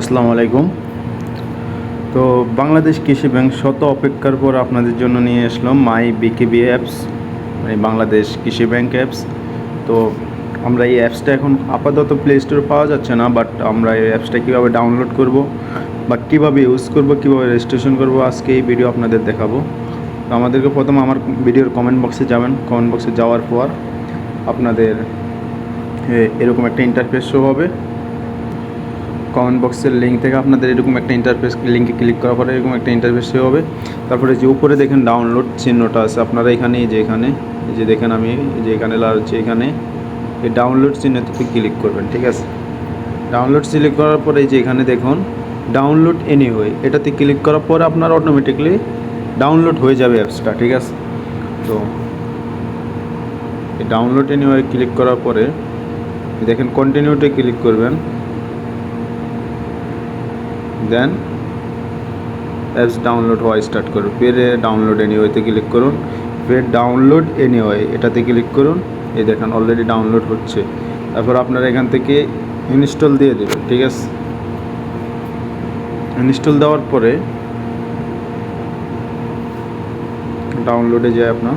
আসসালামু আলাইকুম। তো বাংলাদেশ কৃষি ব্যাংক শত অপেক্ষার পর আপনাদের জন্য নিয়ে আসলাম মাই বিকেবি অ্যাপস মানে বাংলাদেশ কৃষি ব্যাংক অ্যাপস। তো আমরা এই অ্যাপসটা এখন আপাতত প্লে স্টোরে পাওয়া যাচ্ছে না বাট আমরা এই অ্যাপসটা কীভাবে ডাউনলোড করব বা কীভাবে ইউজ করব, কীভাবে রেজিস্ট্রেশন করব, আজকে এই ভিডিও আপনাদের দেখাবো। তো আমাদেরকে প্রথম আমার ভিডিওর কমেন্ট বক্সে যাবেন। কমেন্ট বক্সে যাওয়ার পর আপনাদের এরকম একটা ইন্টারফেস শো হবে। কমেন্ট বক্সের লিঙ্ক থেকে আপনাদের এরকম একটা ইন্টারফেস লিঙ্কে ক্লিক করার পরে এরকম একটা ইন্টারফেস হবে। তারপরে যে উপরে দেখেন ডাউনলোড চিহ্নটা আছে, আপনারা এখানে যে এখানে যে দেখেন আমি যে এখানে লাগাচ্ছি এখানে, এই ডাউনলোড চিহ্নটাতে ক্লিক করবেন, ঠিক আছে? ডাউনলোড সিলেক্ট করার পরে যে এখানে দেখুন ডাউনলোড এনিওয়ে এটাতে ক্লিক করার পরে আপনার অটোমেটিকলি ডাউনলোড হয়ে যাবে অ্যাপসটা ঠিক আছে? তো ডাউনলোড এনিওয়ে ক্লিক করার পরে, দেখেন কন্টিনিউতে ক্লিক করবেন। দেন অ্যাপস ডাউনলোড হওয়া স্টার্ট করুন। ফের ডাউনলোড এনিওয়েতে ক্লিক করুন। ফের ডাউনলোড এনিওয়ে এটাতে ক্লিক করুন। এই দেখেন অলরেডি ডাউনলোড হচ্ছে। তারপর আপনারা এখান থেকে ইনস্টল দিয়ে দেবেন, ঠিক আছে? ইনস্টল দেওয়ার পরে ডাউনলোডে যায় আপনার।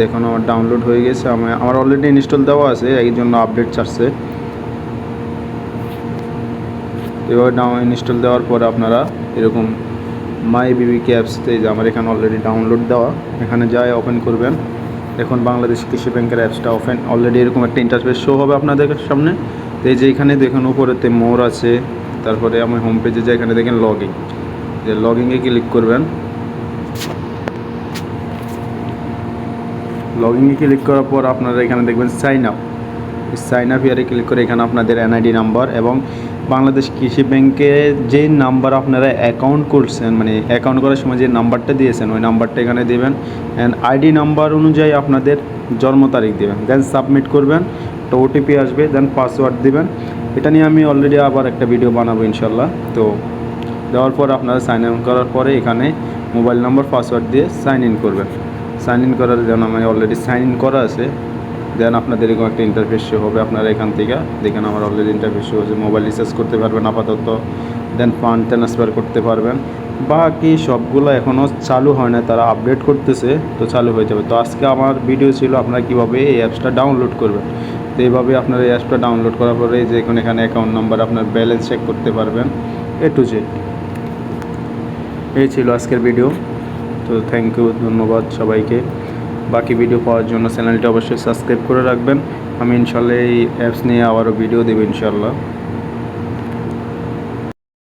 দেখুন, আমার ডাউনলোড হয়ে গেছে। আমার অলরেডি ইনস্টল দেওয়া আছে এই জন্য আপডেট চাচ্ছে। এবার ডাউন ইনস্টল দেওয়ার পর আপনারা এরকম মাই বিবিকে অ্যাপসতে যে আমার এখানে অলরেডি ডাউনলোড দেওয়া, এখানে যায় ওপেন করবেন। এখন বাংলাদেশ কৃষি ব্যাংকের অ্যাপসটা ওপেন অলরেডি এরকম একটা ইন্টারফেস শো হবে আপনাদের সামনে। তো এই যে এখানে দেখুন, উপরেতে মোর আছে, তারপরে আমি হোম পেজে যাই এখানে দেখেন লগিং যে লগিংয়ে ক্লিক করবেন। লগিংয়ে ক্লিক করার পর আপনারা এখানে দেখবেন সাইন আপ সাইন আপ ইয়ারে ক্লিক করে এখানে আপনাদের এনআইডি নাম্বার এবং বাংলাদেশ কৃষি ব্যাংকে যে নাম্বার আপনারা অ্যাকাউন্ট করছেন মানে অ্যাকাউন্ট করার সময় যে নাম্বারটা দিয়েছেন, ওই নাম্বারটা এখানে দেবেন অ্যান্ড আইডি নাম্বার অনুযায়ী আপনাদের জন্ম তারিখ দেবেন। দেন সাবমিট করবেন, তো ওটিপি আসবে দেন পাসওয়ার্ড দেবেন। এটা নিয়ে আমি অলরেডি আবার একটা ভিডিও বানাবো ইনশাল্লাহ তো দেওয়ার পর আপনারা সাইন ইন করার পরে এখানে মোবাইল নম্বর পাসওয়ার্ড দিয়ে সাইন ইন করবেন। সাইন ইন করার জন্য আমি অলরেডি সাইন ইন করা আছে। দেন আপনাদের এরকম একটা ইন্টারফেস শো হবে, আপনারা এখান থেকে দেখেন আমার already interface show mobile recharge করতে পারবেন আপাতত দেন ফান্ড ট্রান্সফার করতে পারবেন। বাকি সবগুলো এখনও চালু হয় না তারা আপডেট করতেছে, তো চালু হয়ে যাবে। তো আজকে আমার ভিডিও ছিল আপনারা কীভাবে এই অ্যাপসটা ডাউনলোড করবেন। তো এইভাবে আপনারা এই অ্যাপসটা ডাউনলোড করার পরে যে এখন এখানে অ্যাকাউন্ট নাম্বার আপনার ব্যালেন্স চেক করতে পারবেন এ টু জেড এই ছিল আজকের ভিডিও তো থ্যাংক ইউ ধন্যবাদ সবাইকে। বাকি ভিডিও পাওয়ার জন্য চ্যানেলটি অবশ্যই সাবস্ক্রাইব করে রাখবেন। আমি ইনশাল্লাহ এই অ্যাপস নিয়ে আবারও ভিডিও দেবো ইনশাল্লাহ।